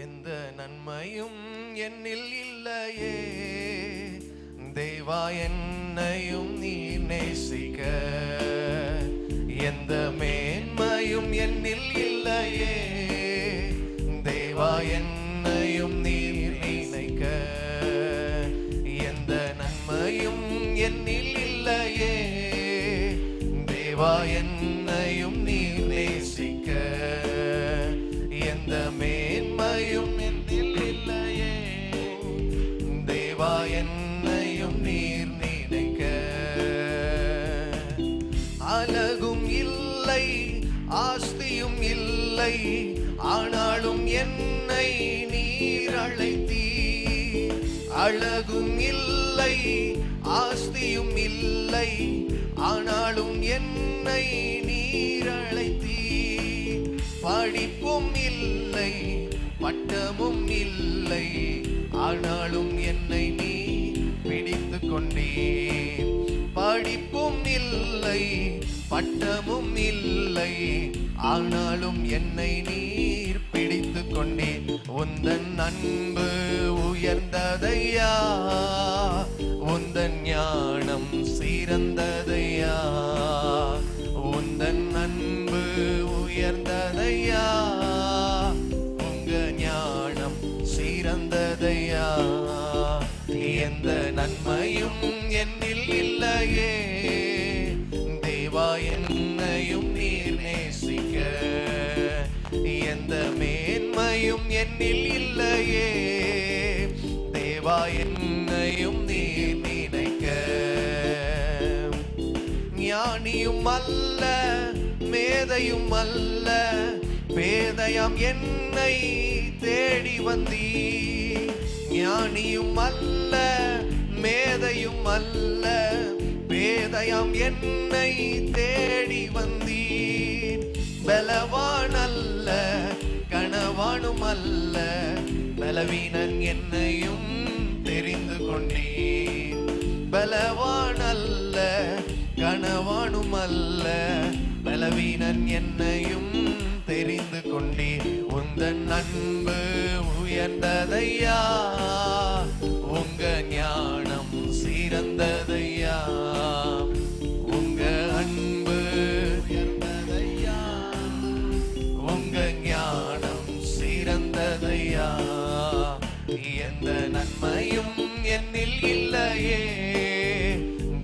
எந்த நன்மையும் என்னில் இல்லையே. தேவா என்னையும் நீ நேசிக்க. எந்த மேன்மையும் என்னில் அழகும் இல்லை ஆஸ்தியும் இல்லை ஆனாலும் என்னை நீர் அழைத்தீ அழகும் இல்லை ஆஸ்தியும் இல்லை ஆனாலும் என்னை நீர் அழைத்தீ படிப்பும் இல்லை பட்டமும் இல்லை ஆனாலும் என்னை நீ பிடித்து கொண்டே படிப்பு இல்லை பட்டமும் இல்லை. ஆனாலும் என்னை நீர் பிடித்து கொண்டே உந்தன் அன்பு உயர்ந்ததையா? எந்த மேன்மையும் என்னில் இல்லையே. தேவா என்னையும் நீ நினைக்க. ஞானியும் அல்ல மேதையும் அல்ல. பேதையாம் என்னை தேடி வந்தீ ஞானியும் அல்ல மேதையும் அல்ல. பேதையாம் என்னை தேடி வந்தீர். பலவானல்ல அல்ல கணவானும் அல்ல. பலவீனன் என்னையும் தெரிந்து கொண்டேன். பலவானல்ல அல்ல கணவானும் அல்ல. பலவீனன் என்னையும் தெரிந்து கொண்டேன். உந்தன் அன்பு உயர்ந்ததையா? எந்த நன்மையும் என்னில் இல்லையே.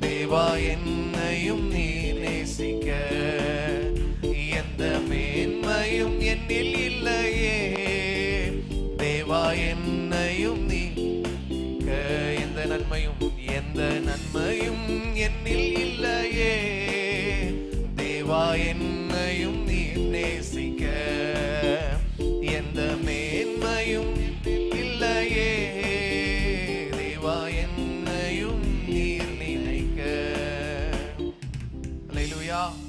தேவா என்னையும் நீ நேசிக்க. எந்த மேன்மையும் என்னில் இல்லையே. தேவா என்னையும் நீ எந்த நன்மையும் எந்த நன்மையும் என்னில்